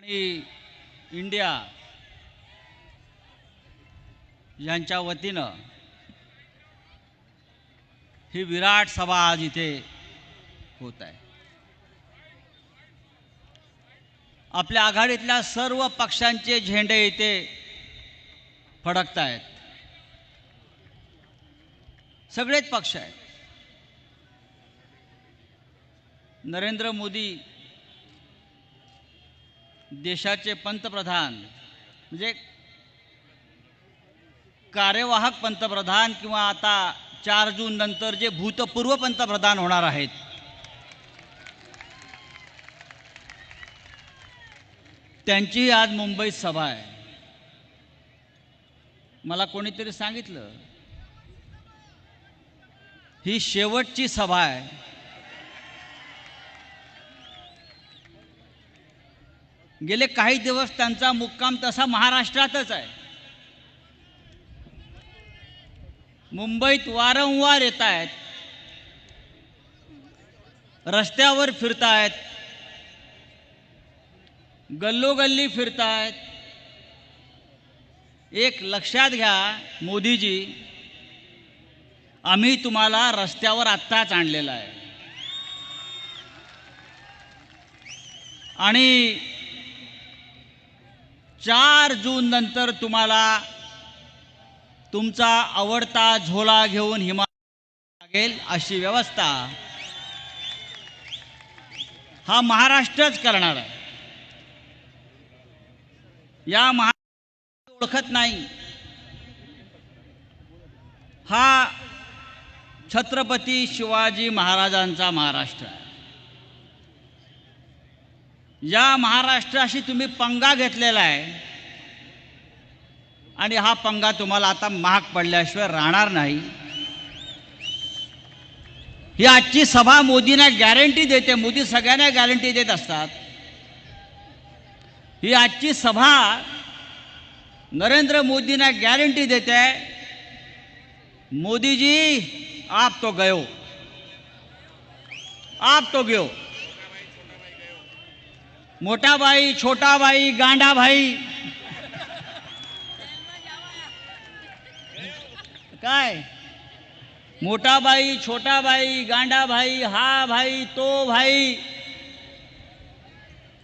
आणि इंडिया यांच्या वतीनं ही विराट सभा आज इथे होत आहे. आपल्या आघाडीतल्या सर्व पक्षांचे झेंडे इथे फडकत आहेत. सगळेच पक्ष आहेत. नरेंद्र मोदी देशाचे पंतप्रधान म्हणजे कार्यवाहक पंतप्रधान किंवा आता चार जून नंतर जे भूतपूर्व पंतप्रधान होणार आहेत. त्यांची आज मुंबईत सभा आहे. मला कोणीतरी सांगितलं ही शेवटची सभा आहे. गेले काही दिवस त्यांचा मुक्काम तसा महाराष्ट्रातच आहे. मुंबईत वारंवार येत आहेत. रस्त्यावर फिरतायत. गल्लोगल्ली फिरतायत. एक लक्षात घ्या मोदीजी आम्ही तुम्हाला रस्त्यावर आत्ताच आणलेला आहे. आणि चार जून नंतर तुम्हाला तुमचा आवडता झोला घेऊन हिमा लागेल अशी व्यवस्था. हा महाराष्ट्रच करणार आहे. या महा ओळखत नाही. हा छत्रपती शिवाजी महाराजांचा महाराष्ट्र आहे. या महाराष्ट्राशी तुम्ही पंगा घेतलेला आहे. आणि हा पंगा तुम्हाला आता महाग पडल्याशिवाय राहणार नाही. ही आजची सभा मोदींना गॅरंटी देते मोदी सगळ्यांना गॅरंटी देत असतात. ही आजची सभा नरेंद्र मोदींना गॅरंटी देते. मोदीजी आप तो गयो. आप तो गयो. मोठा भाई छोटा भाई गांडा भाई. काय? मोठा भाई छोटा भाई गांडा भाई हा भाई तो भाई.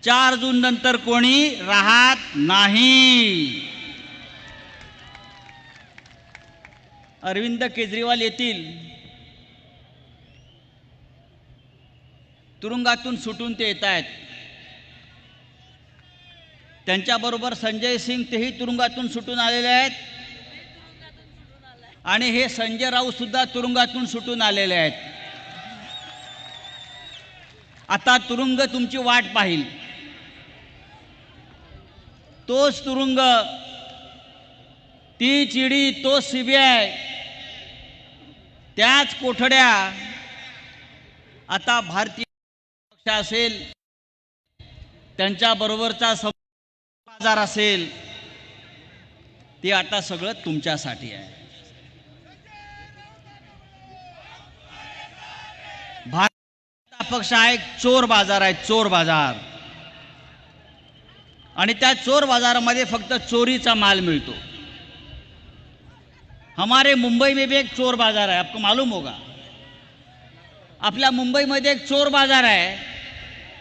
चार जून नंतर कोणी राहत नाही. अरविंद केजरीवाल येतील. तुरुंगातून सुटून ते येत आहेत त्यांच्याबरोबर संजय सिंग तेही तुरुंगातून सुटून आलेले आहेत. आणि हे संजय राऊत सुद्धा तुरुंगातून सुटून आलेले आहेत. आता तुरुंग तुमची वाट पाहिल. तोच तुरुंग ती चिडी तो सीबीआय त्याच कोठड्या आता भारतीय पक्ष असेल त्यांच्याबरोबरचा आजार बाजार असेल ते आता सगळं तुमच्यासाठी आहे. भारत पक्ष हा एक चोर बाजार आहे चोर बाजार. आणि त्या चोर बाजारामध्ये फक्त चोरीचा माल मिळतो. हमारे मुंबई में भी एक चोर बाजार है आपको मालूम होगा. आपल्या मुंबईमध्ये एक चोर बाजार आहे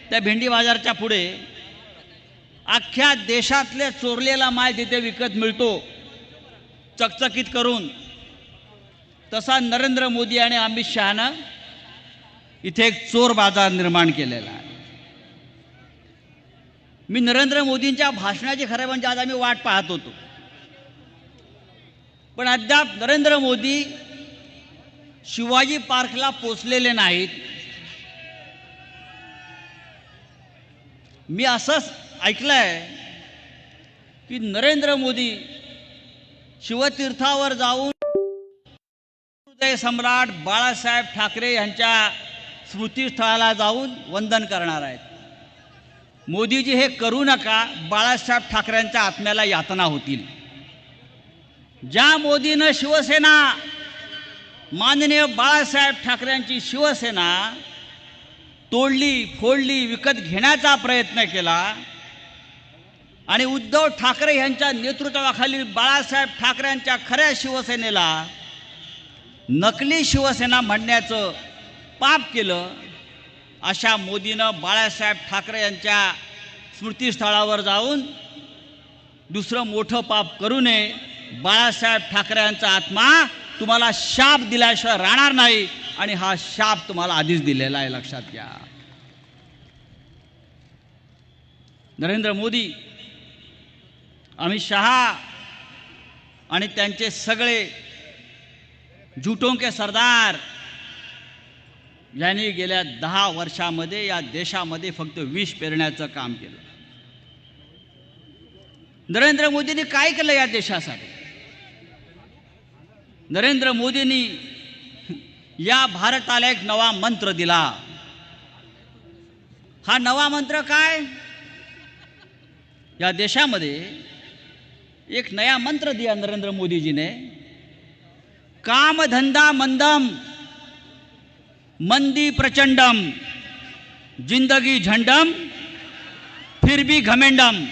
त्या भेंडी बाजारच्या पुढे अख्ख्या देशातले चोरलेला माल तिथे विकत मिळतो चकचकीत करून तसा नरेंद्र मोदी आणि अमित शहानं इथे एक चोर बाजार निर्माण केलेला आहे. मी नरेंद्र मोदींच्या भाषणाची खरं म्हणजे आज आम्ही वाट पाहत होतो. पण अद्याप नरेंद्र मोदी शिवाजी पार्कला पोचलेले नाहीत. मी असंच ऐकलंय की नरेंद्र मोदी शिवतीर्थावर जाऊन हृदय सम्राट बाळासाहेब ठाकरे यांच्या स्मृतीस्थळाला जाऊन वंदन करणार आहेत. मोदीजी हे करू नका बाळासाहेब ठाकरेंच्या आत्म्याला यातना होतील. ज्या मोदीनं शिवसेना माननीय बाळासाहेब ठाकरेंची शिवसेना तोडली फोडली विकत घेण्याचा प्रयत्न केला आणि उद्धव ठाकरे यांच्या नेतृत्वाखालील बाळासाहेब ठाकरे यांच्या खऱ्या शिवसेनेला नकली शिवसेना म्हणण्याचं पाप केलं अशा मोदीनं बाळासाहेब ठाकरे यांच्या स्मृतीस्थळावर जाऊन दुसरं मोठं पाप करू नये. बाळासाहेब ठाकरे यांचा आत्मा तुम्हाला शाप दिल्याशिवाय राहणार नाही आणि हा शाप तुम्हाला आधीच दिलेला आहे. लक्षात घ्या. नरेंद्र मोदी अमित शहा आणि त्यांचे सगळे झुटोंके सरदार यांनी गेल्या दहा वर्षामध्ये या देशामध्ये फक्त विष पेरण्याचं काम केलं. नरेंद्र मोदींनी काय केलं या देशासाठी? नरेंद्र मोदींनी या भारताला एक नवा मंत्र दिला. हा नवा मंत्र काय? या देशामध्ये एक नया मंत्र दिया नरेंद्र मोदी जी ने, काम धंधा मंदम, मंदी प्रचंडम, ज़िंदगी झंडम, फिर भी घमेंडम।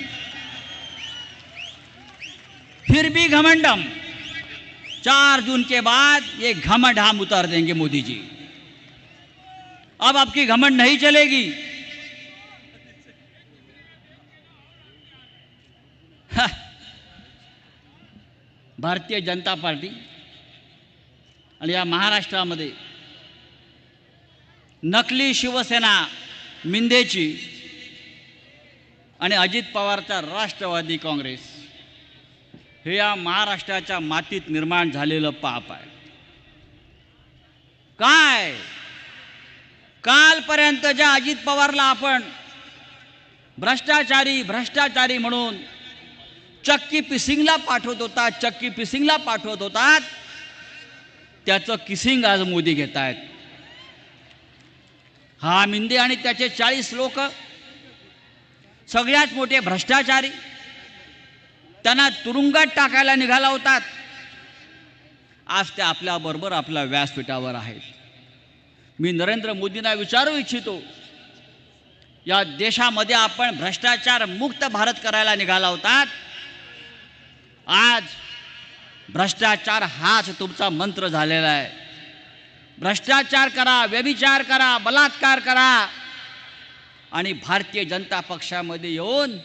फिर भी घमंडम। चार जून के बाद ये घमंड हम उतार देंगे मोदी जी। अब आपकी घमंड नहीं चलेगी। भारतीय जनता पार्टी आणि या महाराष्ट्रामध्ये नकली शिवसेना मिंदेची आणि अजित पवारचा राष्ट्रवादी काँग्रेस हे या महाराष्ट्राच्या मातीत निर्माण झालेलं पाप आहे. काय? कालपर्यंत ज्या अजित पवारला आपण भ्रष्टाचारी भ्रष्टाचारी म्हणून चक्की पिसिंगला पाठवत होतात चक्की पिसिंगला पाठवत होतात. त्याचं किसिंग आज मोदी घेत आहेत. हा मिंदे आणि त्याचे चाळीस लोक सगळ्यात मोठे भ्रष्टाचारी त्यांना तुरुंगात टाकायला निघाला होतात. आज ते आपल्याबरोबर आपल्या व्यासपीठावर आहेत. मी नरेंद्र मोदींना विचारू इच्छितो या देशामध्ये आपण भ्रष्टाचार मुक्त भारत करायला निघाला होतात. आज भ्रष्टाचार हाच तुमचा मंत्र झालेला आहे. भ्रष्टाचार करा व्यभिचार करा बलात्कार करा. आणि भारतीय जनता पक्षामध्ये येऊन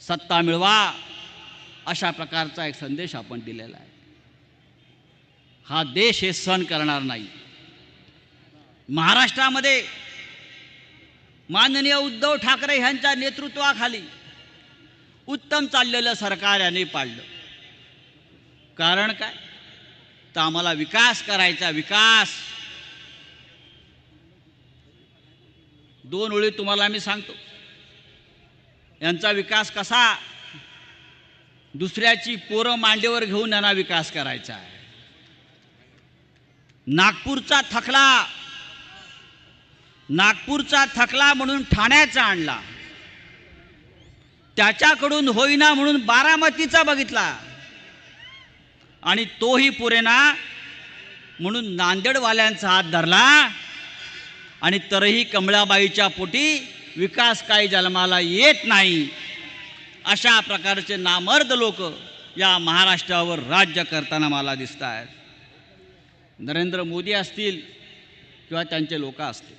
सत्ता मिळवा अशा प्रकारचा एक संदेश आपण दिलेला आहे. हा देश हे सण करणार नाही. महाराष्ट्रामध्ये माननीय उद्धव ठाकरे यांच्या नेतृत्वाखाली उत्तम चाललेलं सरकार याने पाडलं. कारण काय? तर आम्हाला विकास करायचा विकास. दोन ओळी तुम्हाला मी सांगतो. यांचा विकास कसा? दुसऱ्याची पोरं मांडीवर घेऊन यांना विकास करायचा आहे. नागपूरचा थकला. नागपूरचा थकला म्हणून ठाण्याचा आणला. त्याच्याकडून होईना म्हणून बारामतीचा बघितला. आणि तोही पुरेना म्हणून नांदेडवाल्यांचा हात धरला. आणि तरीही कमळाबाईच्या पोटी विकास काही जन्माला येत नाही. अशा प्रकारचे नामर्द लोक या महाराष्ट्रावर राज्य करताना मला दिसत आहेत नरेंद्र मोदी असतील किंवा त्यांचे लोक असतील.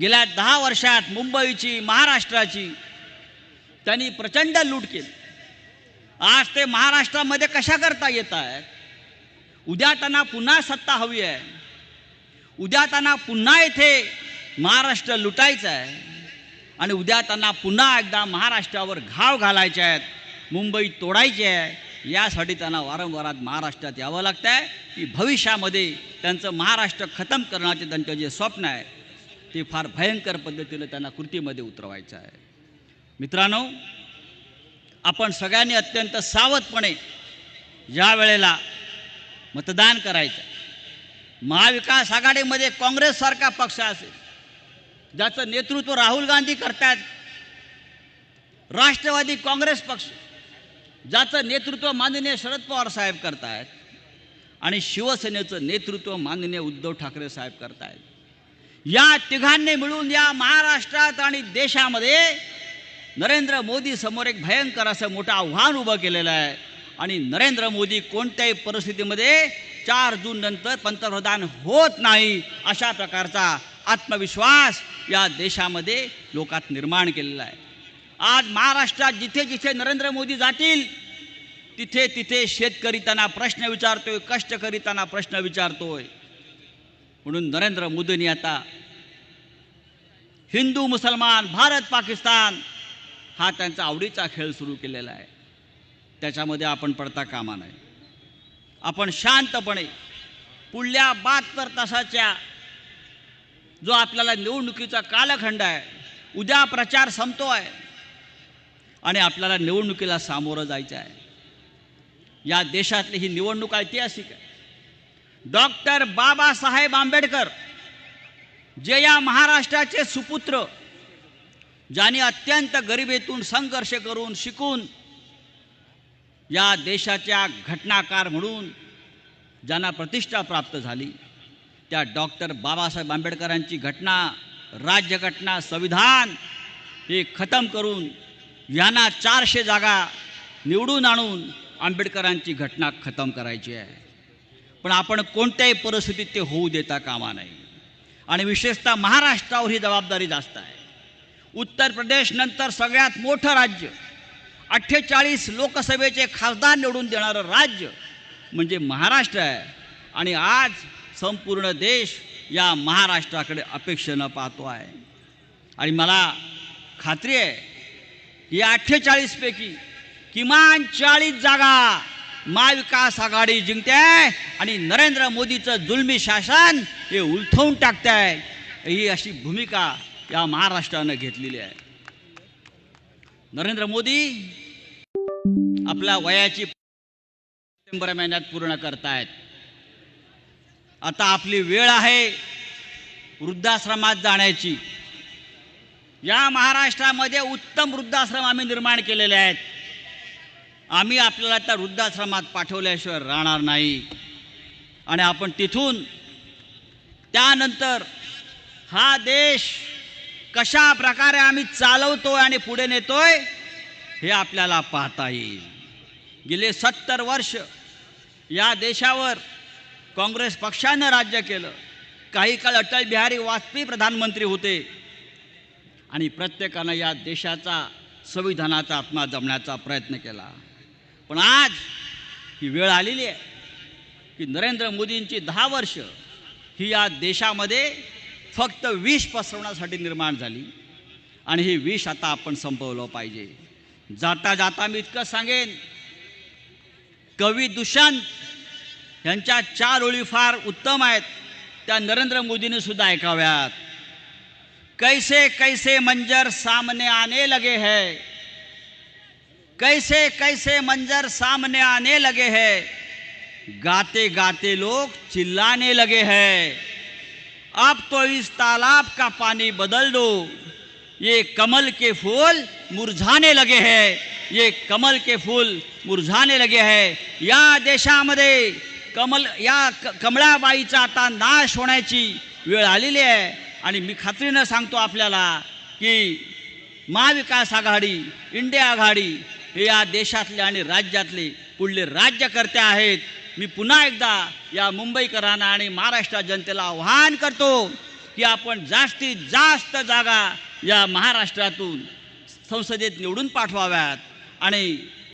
गेल्या दहा वर्षात मुंबईची महाराष्ट्राची त्यांनी प्रचंड लूट केली. आज ते महाराष्ट्रामध्ये कशा करता येत आहेत? उद्या त्यांना पुन्हा सत्ता हवी आहे. उद्या त्यांना पुन्हा इथे महाराष्ट्र लुटायचं आहे. आणि उद्या त्यांना पुन्हा एकदा महाराष्ट्रावर घाव घालायचे आहेत मुंबई तोडायची आहे. यासाठी त्यांना वारंवार महाराष्ट्रात यावं लागतं आहे की भविष्यामध्ये त्यांचं महाराष्ट्र खतम करण्याचे त्यांचं जे स्वप्न आहे ते फार भयंकर पद्धतीनं त्यांना कृतीमध्ये उतरवायचं आहे. मित्रांनो आपण सगळ्यांनी अत्यंत सावधपणे या वेळेला मतदान करायचं महाविकास आघाडीमध्ये काँग्रेससारखा पक्ष असेल ज्याचं नेतृत्व राहुल गांधी करतात राष्ट्रवादी काँग्रेस पक्ष ज्याचं नेतृत्व माननीय शरद पवार साहेब करतायत आणि शिवसेनेचं नेतृत्व माननीय उद्धव ठाकरे साहेब करतायत. या तिघांनी मिळून या महाराष्ट्रात आणि देशामध्ये नरेंद्र मोदी समोर एक भयंकर असं मोठं आव्हान उभं केलेलं आहे. आणि नरेंद्र मोदी कोणत्याही परिस्थितीमध्ये चार जून नंतर पंतप्रधान होत नाही अशा प्रकारचा आत्मविश्वास या देशामध्ये लोकात निर्माण केलेला आहे. आज महाराष्ट्रात जिथे जिथे नरेंद्र मोदी जातील तिथे तिथे शेतकरी त्यांना प्रश्न विचारतोय कष्टकरी त्यांना प्रश्न विचारतोय. म्हणून नरेंद्र मोदींनी आता हिंदू मुसलमान भारत पाकिस्तान हा त्यांचा आवडीचा खेळ सुरू केलेला आहे. त्याच्यामध्ये आपण पडता कामा नाही आपण शांतपणे पुढल्या बहात्तर तासाच्या जो आपल्याला निवडणुकीचा कालखंड आहे उद्या प्रचार संपतो आहे आणि आपल्याला निवडणुकीला सामोरं जायचं आहे. या देशातली ही निवडणूक ऐतिहासिक आहे. डॉक्टर बाबासाहेब आंबेडकर जे या महाराष्ट्राचे सुपुत्र ज्यांनी अत्यंत गरिबीतून संघर्ष करून शिकून या देशाच्या घटनाकार म्हणून ज्यांना प्रतिष्ठा प्राप्त झाली त्या डॉक्टर बाबासाहेब आंबेडकरांची घटना राज्यघटना संविधान हे खतम करून यांना चारशे जागा निवडून आणून आंबेडकरांची घटना खतम करायची आहे. पण आपण कोणत्याही परिस्थितीत ते होऊ देता कामा नाही आणि विशेषतः महाराष्ट्रावर ही जबाबदारी जास्त आहे. उत्तर प्रदेश नंतर सगळ्यात मोठं राज्य. अठ्ठेचाळीस लोकसभेचे खासदार निवडून देणारं राज्य म्हणजे महाराष्ट्र आहे. आणि आज संपूर्ण देश या महाराष्ट्राकडे अपेक्षेनं पाहतो आहे. आणि मला खात्री आहे की या अठ्ठेचाळीसपैकी किमान चाळीस जागा महाविकास आघाडी जिंकते आहे आणि नरेंद्र मोदीचं जुलमी शासन हे उलथवून टाकते आहे ही अशी भूमिका या महाराष्ट्रानं घेतलेली आहे. नरेंद्र मोदी आपल्या वयाची सप्टेंबर महिन्यात पूर्ण करतायत. आता आपली वेळ आहे वृद्धाश्रमात जाण्याची. या महाराष्ट्रामध्ये उत्तम वृद्धाश्रम आम्ही निर्माण केलेले आहेत. आम्ही आपल्याला त्या वृद्धाश्रमात पाठवल्याशिवाय राहणार नाही. आणि आपण तिथून त्यानंतर हा देश कशा प्रकारे आम्ही चालवतोय आणि पुढे नेतोय हे आपल्याला पाहता येईल. गेले सत्तर वर्ष या देशावर काँग्रेस पक्षानं राज्य केलं. काही काळ अटल बिहारी वाजपेयी प्रधानमंत्री होते. आणि प्रत्येकानं या देशाचा संविधानाचा आत्मा जमण्याचा प्रयत्न केला. पण आज ही वेळ आलेली आहे की नरेंद्र मोदींची दहा वर्ष ही या देशामध्ये फक्त विष पसरवण्यासाठी निर्माण झाली. आणि ही विष आता आपण संपवलं पाहिजे. जाता जाता मी इतकं सांगेन. कवी दुष्यंत यांच्या चार ओळी फार उत्तम आहेत. त्या नरेंद्र मोदींनी सुद्धा ऐकाव्यात. कैसे कैसे मंजर सामने आने लगे है? कैसे कैसे मंजर सामने आने लगे है? गाते गाते लोग चिल्लाने लगे हैं। अब तो इस तालाब का पानी बदल दो। ये कमल के फूल मुरझाने लगे हैं। ये कमल के फूल मुरझाने लगे हैं। या देशामध्ये कमल या क- कमळाबाईचा आता नाश होण्याची वेळ आलेली आहे. आणि मी खात्रीनं सांगतो आपल्याला की महाविकास आघाडी इंडिया आघाडी हे या देशातले आणि राज्यातले पुढले राज्यकर्ते आहेत. मी पुन्हा एकदा या मुंबईकरांना आणि महाराष्ट्र जनतेला आव्हान करतो की आपण जास्तीत जास्त जागा या महाराष्ट्रातून संसदेत निवडून पाठवाव्यात आणि